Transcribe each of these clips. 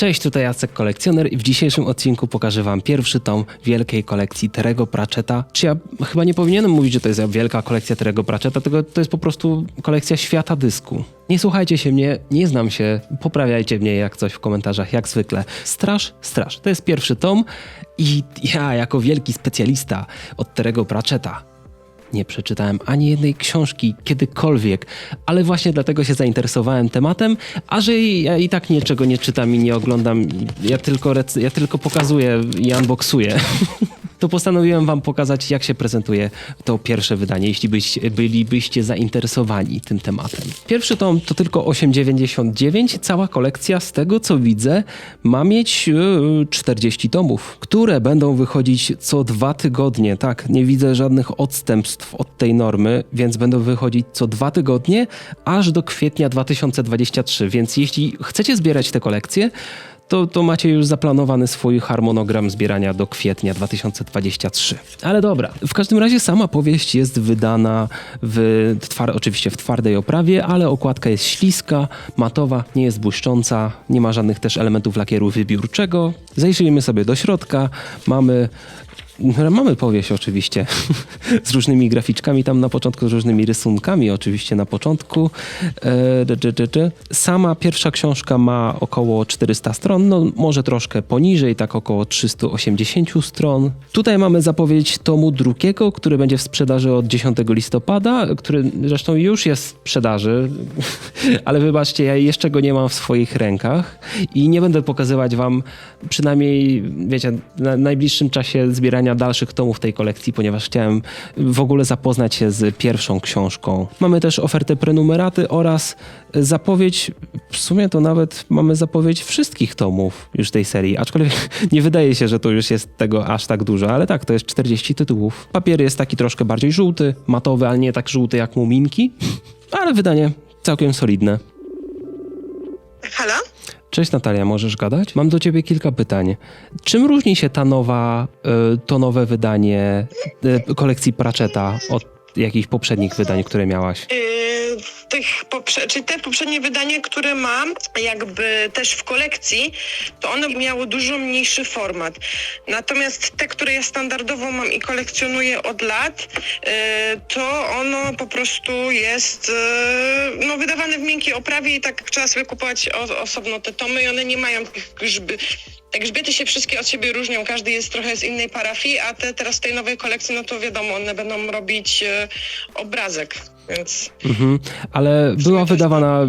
Cześć, tutaj Jacek Kolekcjoner i w dzisiejszym odcinku pokażę wam pierwszy tom wielkiej kolekcji Terego Pratchetta. Czy ja chyba nie powinienem mówić, że to jest wielka kolekcja Terego Pratchetta, tylko to jest po prostu kolekcja świata dysku. Nie słuchajcie się mnie, nie znam się, poprawiajcie mnie jak coś w komentarzach, jak zwykle. Straż, straż. To jest pierwszy tom i ja jako wielki specjalista od Terego Pratchetta nie przeczytałem ani jednej książki kiedykolwiek, ale właśnie dlatego się zainteresowałem tematem, a że ja i tak niczego nie czytam i nie oglądam, ja tylko, ja tylko pokazuję i unboxuję. To postanowiłem wam pokazać, jak się prezentuje to pierwsze wydanie, jeśli byście, bylibyście zainteresowani tym tematem. Pierwszy tom to tylko 8,99. Cała kolekcja, z tego co widzę, ma mieć e, 40 tomów, które będą wychodzić co dwa tygodnie. Tak, nie widzę żadnych odstępstw od tej normy, więc będą wychodzić co dwa tygodnie, aż do kwietnia 2023. Więc jeśli chcecie zbierać tę kolekcję, to, to macie już zaplanowany swój harmonogram zbierania do kwietnia 2023. Ale dobra, w każdym razie sama powieść jest wydana w twar- oczywiście w twardej oprawie, ale okładka jest śliska, matowa, nie jest błyszcząca, nie ma żadnych też elementów lakieru wybiórczego. Zajrzyjmy sobie do środka, mamy Mamy powieść oczywiście z różnymi graficzkami tam na początku, z różnymi rysunkami oczywiście na początku. E. Sama pierwsza książka ma około 400 stron, no może troszkę poniżej, tak około 380 stron. Tutaj mamy zapowiedź tomu drugiego, który będzie w sprzedaży od 10 listopada, który zresztą już jest w sprzedaży, ale wybaczcie, ja jeszcze go nie mam w swoich rękach i nie będę pokazywać wam przynajmniej, wiecie, na najbliższym czasie zbierania dalszych tomów tej kolekcji, ponieważ chciałem w ogóle zapoznać się z pierwszą książką. Mamy też ofertę prenumeraty oraz zapowiedź, w sumie to nawet mamy zapowiedź wszystkich tomów już tej serii, aczkolwiek nie wydaje się, że to już jest tego aż tak dużo, ale tak, to jest 40 tytułów. Papier jest taki troszkę bardziej żółty, matowy, ale nie tak żółty jak muminki, ale wydanie całkiem solidne. Halo? Cześć Natalia, możesz gadać? Mam do ciebie kilka pytań. Czym różni się ta nowa, y, to nowe wydanie y, kolekcji Pratchetta od jakichś poprzednich wydań, które miałaś? Tych poprze- te poprzednie wydanie, które mam, jakby też w kolekcji, to one miały dużo mniejszy format. Natomiast te, które ja standardowo mam i kolekcjonuję od lat, yy, to ono po prostu jest yy, no, wydawane w miękkiej oprawie i tak trzeba sobie kupować osobno te tomy i one nie mają tych grzby. Te grzbiety się wszystkie od siebie różnią, każdy jest trochę z innej parafii, a te teraz z tej nowej kolekcji, no to wiadomo, one będą robić e, obrazek, więc Mhm. Ale była wydawana,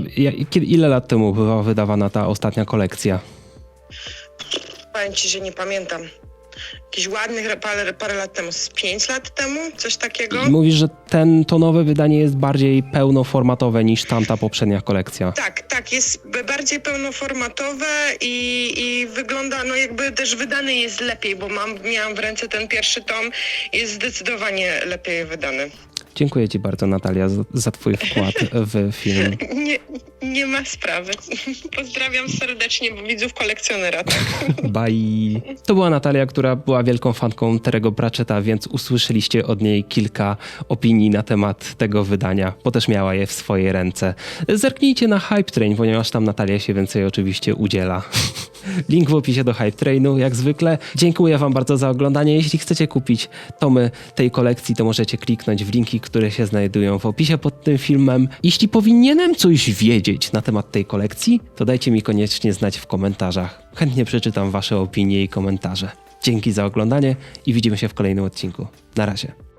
ile lat temu była wydawana ta ostatnia kolekcja? powiem ci, że nie pamiętam. Jakiś ładnych parę, parę lat temu, z pięć lat temu, coś takiego. I mówisz, że ten, to nowe wydanie jest bardziej pełnoformatowe niż tamta poprzednia kolekcja. Tak, tak, jest bardziej pełnoformatowe i, i wygląda, no jakby też wydany jest lepiej, bo mam, miałam w ręce ten pierwszy tom, jest zdecydowanie lepiej wydany. Dziękuję ci bardzo Natalia za, twój wkład w film. Nie, nie ma sprawy. Pozdrawiam serdecznie widzów kolekcjonera. Tak? Bye. To była Natalia, która była wielką fanką Terego Pratchetta, więc usłyszeliście od niej kilka opinii na temat tego wydania, bo też miała je w swojej ręce. Zerknijcie na Hype Train, ponieważ tam Natalia się więcej oczywiście udziela. Link w opisie do Hype Trainu, jak zwykle. Dziękuję Wam bardzo za oglądanie. Jeśli chcecie kupić tomy tej kolekcji, to możecie kliknąć w linki, które się znajdują w opisie pod tym filmem. Jeśli powinienem coś wiedzieć na temat tej kolekcji, to dajcie mi koniecznie znać w komentarzach. Chętnie przeczytam Wasze opinie i komentarze. Dzięki za oglądanie i widzimy się w kolejnym odcinku. Na razie.